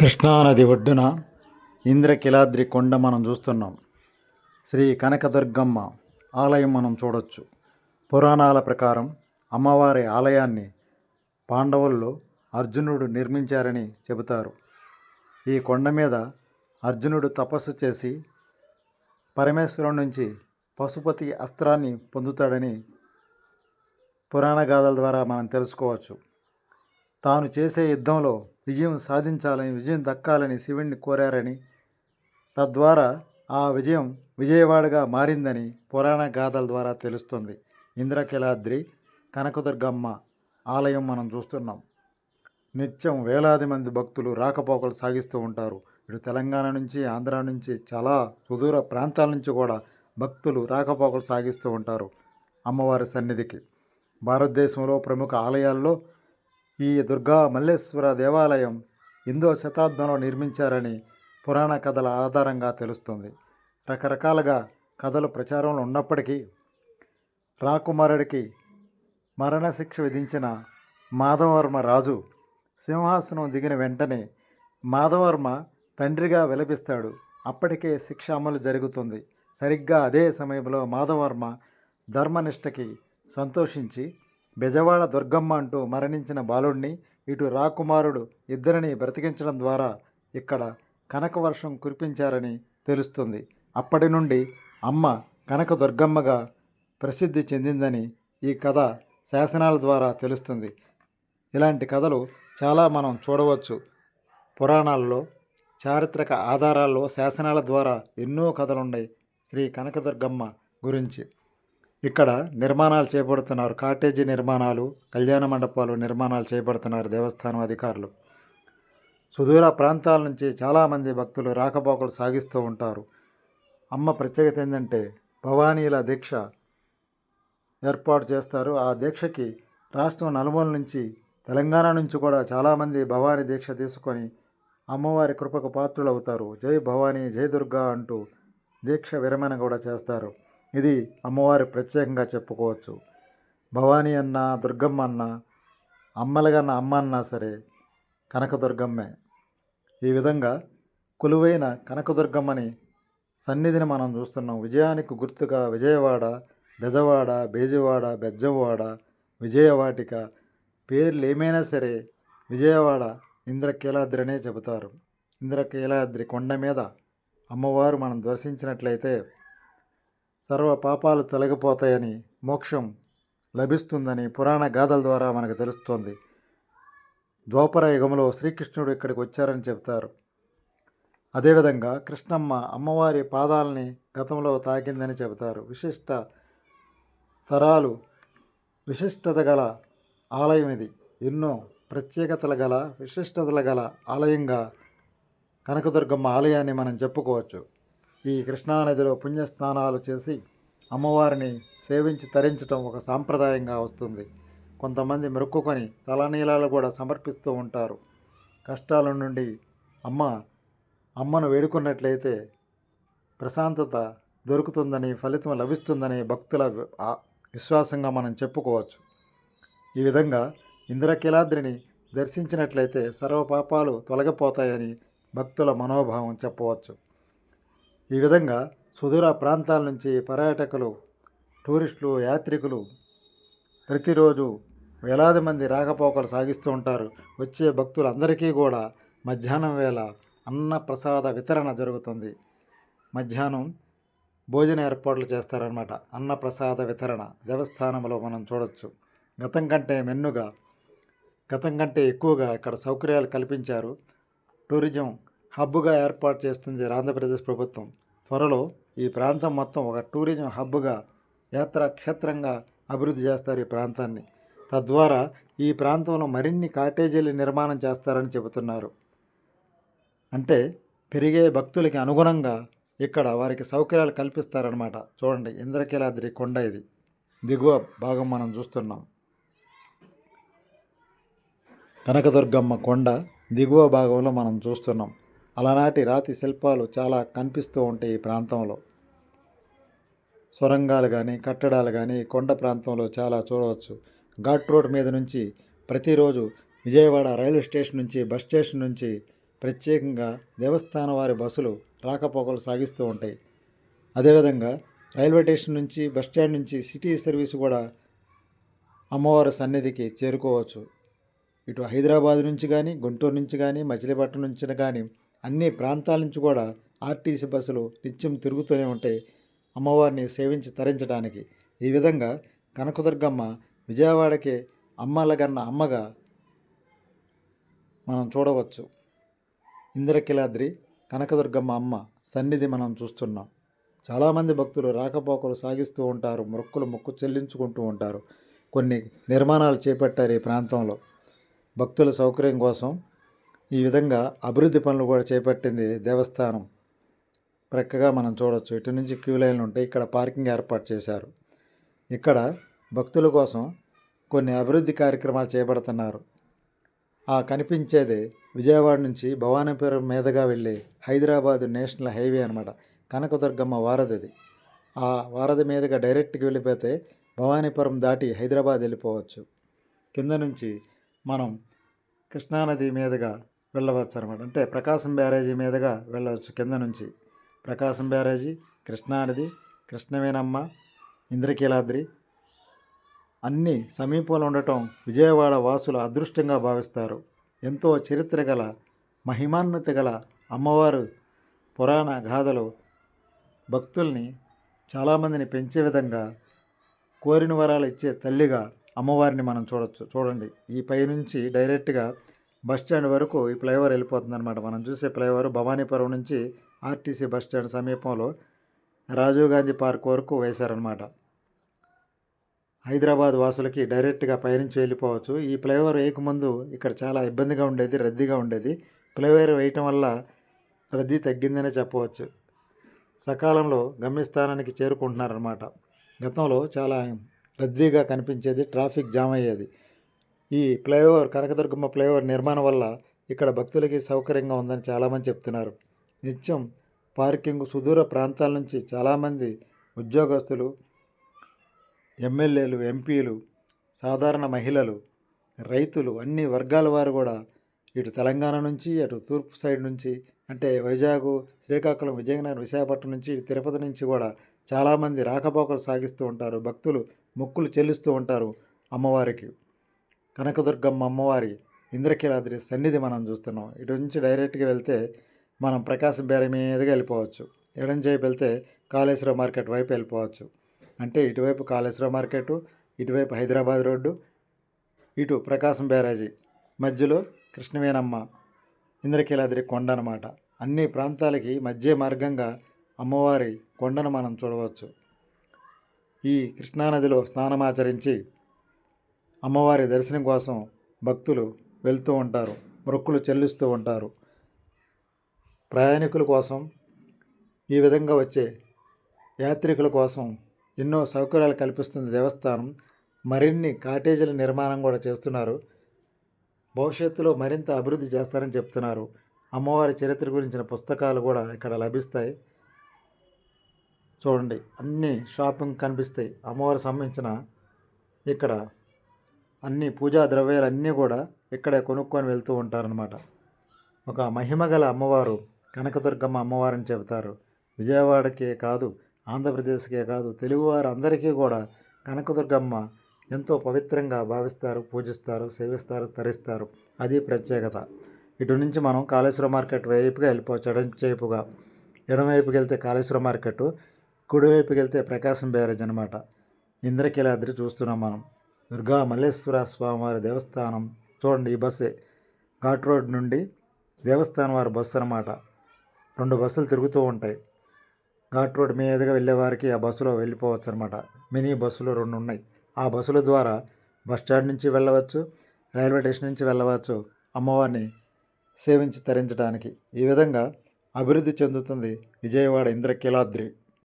కృష్ణానది ఒడ్డున ఇంద్రకిలాద్రి కొండ మనం చూస్తున్నాం. శ్రీ కనకదుర్గమ్మ ఆలయం మనం చూడొచ్చు. పురాణాల ప్రకారం అమ్మవారి ఆలయాన్ని పాండవుల్లో అర్జునుడు నిర్మించారని చెబుతారు. ఈ కొండ మీద అర్జునుడు తపస్సు చేసి పరమేశ్వరం నుంచి పశుపతి అస్త్రాన్ని పొందుతాడని పురాణ గాథల ద్వారా మనం తెలుసుకోవచ్చు. తాను చేసే యుద్ధంలో విజయం సాధించాలని విజయం దక్కాలని శివుణ్ణి కోరారని తద్వారా ఆ విజయం విజయవాడగా మారిందని పురాణ గాథల ద్వారా తెలుస్తుంది. ఇంద్రకిలాద్రి కనకదుర్గమ్మ ఆలయం మనం చూస్తున్నాం. నిత్యం వేలాది మంది భక్తులు రాకపోకలు సాగిస్తూ ఉంటారు. ఇటు తెలంగాణ నుంచి ఆంధ్ర నుంచి చాలా సుదూర ప్రాంతాల నుంచి కూడా భక్తులు రాకపోకలు సాగిస్తూ ఉంటారు అమ్మవారి సన్నిధికి. భారతదేశంలో ప్రముఖ ఆలయాల్లో ఈ దుర్గా మల్లేశ్వర దేవాలయం ఎనిమిదవ శతాబ్దంలో నిర్మించారని పురాణ కథల ఆధారంగా తెలుస్తుంది. రకరకాలుగా కథలు ప్రచారంలో ఉన్నప్పటికీ రాకుమారుడికి మరణశిక్ష విధించిన మాధవవర్మ రాజు సింహాసనం దిగిన వెంటనే మాధవర్మ తండ్రిగా విలపిస్తాడు. అప్పటికే శిక్ష అమలు జరుగుతుంది. సరిగ్గా అదే సమయంలో మాధవర్మ ధర్మనిష్టకి సంతోషించి బెజవాడ దుర్గమ్మ అంటూ మరణించిన బాలుడిని ఇటు రాకుమారుడు ఇద్దరిని బ్రతికించడం ద్వారా ఇక్కడ కనకవర్షం కురిపించారని తెలుస్తుంది. అప్పటి నుండి అమ్మ కనక దుర్గమ్మగా ప్రసిద్ధి చెందిందని ఈ కథ శాసనాల ద్వారా తెలుస్తుంది. ఇలాంటి కథలు చాలా మనం చూడవచ్చు. పురాణాల్లో చారిత్రక ఆధారాల్లో శాసనాల ద్వారా ఎన్నో కథలు ఉన్నాయి శ్రీ కనకదుర్గమ్మ గురించి. ఇక్కడ నిర్మాణాలు చేపడుతున్నారు. కాటేజీ నిర్మాణాలు కళ్యాణ మండపాలు నిర్మాణాలు చేపడుతున్నారు దేవస్థానం అధికారులు. సుదూర ప్రాంతాల నుంచి చాలామంది భక్తులు రాకపోకలు సాగిస్తూ ఉంటారు. అమ్మ ప్రత్యేకత ఏంటంటే భవానీల దీక్ష ఏర్పాటు చేస్తారు. ఆ దీక్షకి రాష్ట్రం నలుమూల నుంచి తెలంగాణ నుంచి కూడా చాలామంది భవానీ దీక్ష తీసుకొని అమ్మవారి కృపకు పాత్రులు అవుతారు జై భవానీ జై దుర్గా అంటూ దీక్ష విరమణ కూడా చేస్తారు. ఇది అమ్మవారి ప్రత్యేకంగా చెప్పుకోవచ్చు. భవానీ అన్న దుర్గమ్మ అన్న అమ్మలగన్న అమ్మ అన్నా సరే కనకదుర్గమ్మే. ఈ విధంగా కొలువైన కనకదుర్గమ్మని సన్నిధిని మనం చూస్తున్నాం. విజయానికి గుర్తుగా విజయవాడ బెజవాడ బేజవాడ బెజ్జవాడ విజయవాటిక పేర్లు ఏమైనా సరే విజయవాడ ఇంద్రకీలాద్రి అనే చెబుతారు. ఇంద్రకీలాద్రి కొండ మీద అమ్మవారు మనం దర్శించినట్లయితే సర్వ పాపాలు తొలగిపోతాయని మోక్షం లభిస్తుందని పురాణ గాథల ద్వారా మనకు తెలుస్తోంది. ద్వాపర యుగంలో శ్రీకృష్ణుడు ఇక్కడికి వచ్చారని చెబుతారు. అదేవిధంగా కృష్ణమ్మ అమ్మవారి పాదాలని గతంలో తాకిందని చెబుతారు. విశిష్ట తరాలు విశిష్టత గల ఆలయం ఇది. ఎన్నో ప్రత్యేకతలు గల విశిష్టతలు గల ఆలయంగా కనకదుర్గమ్మ ఆలయాన్ని మనం చెప్పుకోవచ్చు. ఈ కృష్ణానదిలో పుణ్యస్నానాలు చేసి అమ్మవారిని సేవించి తరించటం ఒక సాంప్రదాయంగా వస్తుంది. కొంతమంది మెరుక్కుని తలనీలాలు కూడా సమర్పిస్తూ ఉంటారు. కష్టాల నుండి అమ్మ అమ్మను వేడుకున్నట్లయితే ప్రశాంతత దొరుకుతుందని ఫలితం లభిస్తుందని భక్తుల విశ్వాసంగా మనం చెప్పుకోవచ్చు. ఈ విధంగా ఇంద్రకీలాద్రిని దర్శించినట్లయితే సర్వ పాపాలు తొలగిపోతాయని భక్తుల మనోభావం చెప్పవచ్చు. ఈ విధంగా సుదూర ప్రాంతాల నుంచి పర్యాటకులు టూరిస్టులు యాత్రికులు ప్రతిరోజు వేలాది మంది రాకపోకలు సాగిస్తూ ఉంటారు. వచ్చే భక్తులందరికీ కూడా మధ్యాహ్నం వేళ అన్న ప్రసాద వితరణ జరుగుతుంది. మధ్యాహ్నం భోజన ఏర్పాట్లు చేస్తారనమాట అన్న ప్రసాద వితరణ దేవస్థానంలో మనం చూడొచ్చు. గతం కంటే మెన్నుగా గతం కంటే ఎక్కువగా ఇక్కడ సౌకర్యాలు కల్పించారు. టూరిజం హబ్గా ఏర్పాటు చేస్తుంది ఆంధ్రప్రదేశ్ ప్రభుత్వం. త్వరలో ఈ ప్రాంతం మొత్తం ఒక టూరిజం హబ్గా యాత్రాక్షేత్రంగా అభివృద్ధి చేస్తారు ఈ ప్రాంతాన్ని. తద్వారా ఈ ప్రాంతంలో మరిన్ని కాటేజీలు నిర్మాణం చేస్తారని చెబుతున్నారు. అంటే పెరిగే భక్తులకి అనుగుణంగా ఇక్కడ వారికి సౌకర్యాలు కల్పిస్తారనమాట చూడండి ఇంద్రకీలాద్రి కొండ ఇది. దిగువ భాగం మనం చూస్తున్నాం. కనకదుర్గమ్మ కొండ దిగువ భాగంలో మనం చూస్తున్నాం. అలనాటి రాతి శిల్పాలు చాలా కనిపిస్తూ ఉంటాయి ఈ ప్రాంతంలో. సొరంగాలు కానీ కట్టడాలు కానీ కొండ ప్రాంతంలో చాలా చూడవచ్చు. ఘాట్ రోడ్ మీద నుంచి ప్రతిరోజు విజయవాడ రైల్వే స్టేషన్ నుంచి బస్ స్టేషన్ నుంచి ప్రత్యేకంగా దేవస్థానం వారి బస్సులు రాకపోకలు సాగిస్తూ ఉంటాయి. అదేవిధంగా రైల్వే స్టేషన్ నుంచి బస్ స్టాండ్ నుంచి సిటీ సర్వీస్ కూడా అమ్మవారి సన్నిధికి చేరుకోవచ్చు. ఇటు హైదరాబాద్ నుంచి కానీ గుంటూరు నుంచి కానీ మచిలీపట్నం నుంచి కానీ అన్ని ప్రాంతాల నుంచి కూడా ఆర్టీసీ బస్సులు నిత్యం తిరుగుతూనే ఉంటాయి అమ్మవారిని సేవించి తరించడానికి ఈ విధంగా కనకదుర్గమ్మ విజయవాడకి అమ్మలగన్న అమ్మగా మనం చూడవచ్చు. ఇంద్రకిలాద్రి కనకదుర్గమ్మ అమ్మ సన్నిధి మనం చూస్తున్నాం. చాలామంది భక్తులు రాకపోకలు సాగిస్తూ ఉంటారు మొక్కులు మొక్కు చెల్లించుకుంటూ ఉంటారు. కొన్ని నిర్మాణాలు చేపట్టారు ఈ ప్రాంతంలో. భక్తుల సౌకర్యం కోసం ఈ విధంగా అభివృద్ధి పనులు కూడా చేపట్టింది దేవస్థానం. ప్రక్కగా మనం చూడొచ్చు ఇటు నుంచి క్యూ లైన్లు ఉంటాయి ఇక్కడ పార్కింగ్ ఏర్పాటు చేశారు. ఇక్కడ భక్తుల కోసం కొన్ని అభివృద్ధి కార్యక్రమాలు చేపడుతున్నారు. ఆ కనిపించేది విజయవాడ నుంచి భవానీపురం మీదుగా వెళ్ళి హైదరాబాద్ నేషనల్ హైవే అనమాట కనకదుర్గమ్మ వారధిది. ఆ వారధి మీదుగా డైరెక్ట్గా వెళ్ళిపోతే భవానీపురం దాటి హైదరాబాద్ వెళ్ళిపోవచ్చు. కింద నుంచి మనం కృష్ణానది మీదుగా వెళ్ళవచ్చు అనమాట అంటే ప్రకాశం బ్యారేజీ మీదుగా వెళ్ళవచ్చు. కింద నుంచి ప్రకాశం బ్యారేజీ కృష్ణానది కృష్ణవేనమ్మ ఇంద్రకీలాద్రి అన్నీ సమీపంలో ఉండటం విజయవాడ వాసుల అదృష్టంగా భావిస్తారు. ఎంతో చరిత్ర గల మహిమాన్విత గల అమ్మవారు పురాణ గాథలు భక్తుల్ని చాలామందిని పెంచే విధంగా కోరిన వరాలు ఇచ్చే తల్లిగా అమ్మవారిని మనం చూడొచ్చు. చూడండి. ఈ పై నుంచి డైరెక్ట్గా బస్ స్టాండ్ వరకు ఈ ఫ్లైఓవర్ వెళ్ళిపోతుంది మనం చూసే ఫ్లైఓవర్ భవానీపురం నుంచి ఆర్టీసీ బస్ స్టాండ్ సమీపంలో రాజీవ్ గాంధీ పార్క్ వరకు వేశారనమాట హైదరాబాద్ వాసులకి డైరెక్ట్గా పైనుంచి వెళ్ళిపోవచ్చు. ఈ ఫ్లైఓవర్ వేయకముందు ఇక్కడ చాలా ఇబ్బందిగా ఉండేది రద్దీగా ఉండేది. ఫ్లైఓవర్ వేయటం వల్ల రద్దీ తగ్గిందనే చెప్పవచ్చు. సకాలంలో గమ్యస్థానానికి చేరుకుంటున్నారన్నమాట. గతంలో చాలా రద్దీగా కనిపించేది ట్రాఫిక్ జామ్ అయ్యేది. ఈ ఫ్లైఓవర్ కనకదుర్గమ్మ ఫ్లైఓవర్ నిర్మాణం వల్ల ఇక్కడ భక్తులకి సౌకర్యంగా ఉందని చాలామంది చెప్తున్నారు. నిత్యం పార్కింగ్ సుదూర ప్రాంతాల నుంచి చాలామంది ఉద్యోగస్తులు ఎమ్మెల్యేలు ఎంపీలు సాధారణ మహిళలు రైతులు అన్ని వర్గాల వారు కూడా ఇటు తెలంగాణ నుంచి అటు తూర్పు సైడ్ నుంచి అంటే వైజాగ్ శ్రీకాకుళం విజయనగరం విశాఖపట్నం నుంచి తిరుపతి నుంచి కూడా చాలామంది రాకపోకలు సాగిస్తూ ఉంటారు. భక్తులు మొక్కులు చెల్లిస్తూ ఉంటారు అమ్మవారికి. కనకదుర్గమ్మ అమ్మవారి ఇంద్రకీలాద్రి సన్నిధి మనం చూస్తున్నాం. ఇటు నుంచి డైరెక్ట్గా వెళ్తే మనం ప్రకాశం బేర మీదుగా వెళ్ళిపోవచ్చు. ఎడం చేయి వెళ్తే కాళేశ్వరం మార్కెట్ వైపు వెళ్ళిపోవచ్చు. అంటే ఇటువైపు కాళేశ్వర మార్కెట్ ఇటువైపు హైదరాబాద్ రోడ్డు ఇటు ప్రకాశం బ్యారేజీ మధ్యలో కృష్ణవేనమ్మ ఇంద్రకీలాద్రి కొండ అనమాట అన్ని ప్రాంతాలకి మధ్య మార్గంగా అమ్మవారి కొండను మనం చూడవచ్చు. ఈ కృష్ణానదిలో స్నానమాచరించి అమ్మవారి దర్శనం కోసం భక్తులు వెళ్తూ ఉంటారు మొక్కులు చెల్లిస్తూ ఉంటారు. ప్రయాణికుల కోసం ఈ విధంగా వచ్చే యాత్రికుల కోసం ఎన్నో సౌకర్యాలు కల్పిస్తుంది దేవస్థానం. మరిన్ని కాటేజీల నిర్మాణం కూడా చేస్తున్నారు. భవిష్యత్తులో మరింత అభివృద్ధి చేస్తారని చెప్తున్నారు. అమ్మవారి చరిత్ర గురించిన పుస్తకాలు కూడా ఇక్కడ లభిస్తాయి. చూడండి అన్ని షాపింగ్ కనిపిస్తాయి. అమ్మవారికి సంబంధించిన ఇక్కడ అన్ని పూజా ద్రవ్యాలు అన్నీ కూడా ఇక్కడే కొనుక్కొని వెళ్తూ ఉంటారనమాట ఒక మహిమగల అమ్మవారు కనకదుర్గమ్మ అమ్మవారని చెబుతారు. విజయవాడకే కాదు ఆంధ్రప్రదేశ్కే కాదు తెలుగువారు అందరికీ కూడా కనకదుర్గమ్మ ఎంతో పవిత్రంగా భావిస్తారు పూజిస్తారు సేవిస్తారు తరిస్తారు. అది ప్రత్యేకత. ఇటు నుంచి మనం కాళేశ్వరం మార్కెట్ వైపుగా వెళ్ళిపోవచ్చు ఎడంచేపుగా ఎడమవైపుకి వెళ్తే కాళేశ్వరం మార్కెట్ కుడివైపుకి వెళ్తే ప్రకాశం బ్యారేజ్ అనమాట ఇంద్రకీలాద్రి చూస్తున్నాం మనం. దుర్గా మల్లేశ్వర స్వామివారి దేవస్థానం. చూడండి ఈ బస్సే. ఘాట్ రోడ్ నుండి దేవస్థానం వారి బస్సు అనమాట రెండు బస్సులు తిరుగుతూ ఉంటాయి. ఘాట్ రోడ్ మీదుగా వెళ్ళేవారికి ఆ బస్సులో వెళ్ళిపోవచ్చు అనమాట మినీ బస్సులు రెండు ఉన్నాయి. ఆ బస్సుల ద్వారా బస్ స్టాండ్ నుంచి వెళ్ళవచ్చు రైల్వే స్టేషన్ నుంచి వెళ్ళవచ్చు అమ్మవారిని సేవించి తరించడానికి. ఈ విధంగా అభివృద్ధి చెందుతుంది విజయవాడ ఇంద్రకీలాద్రి.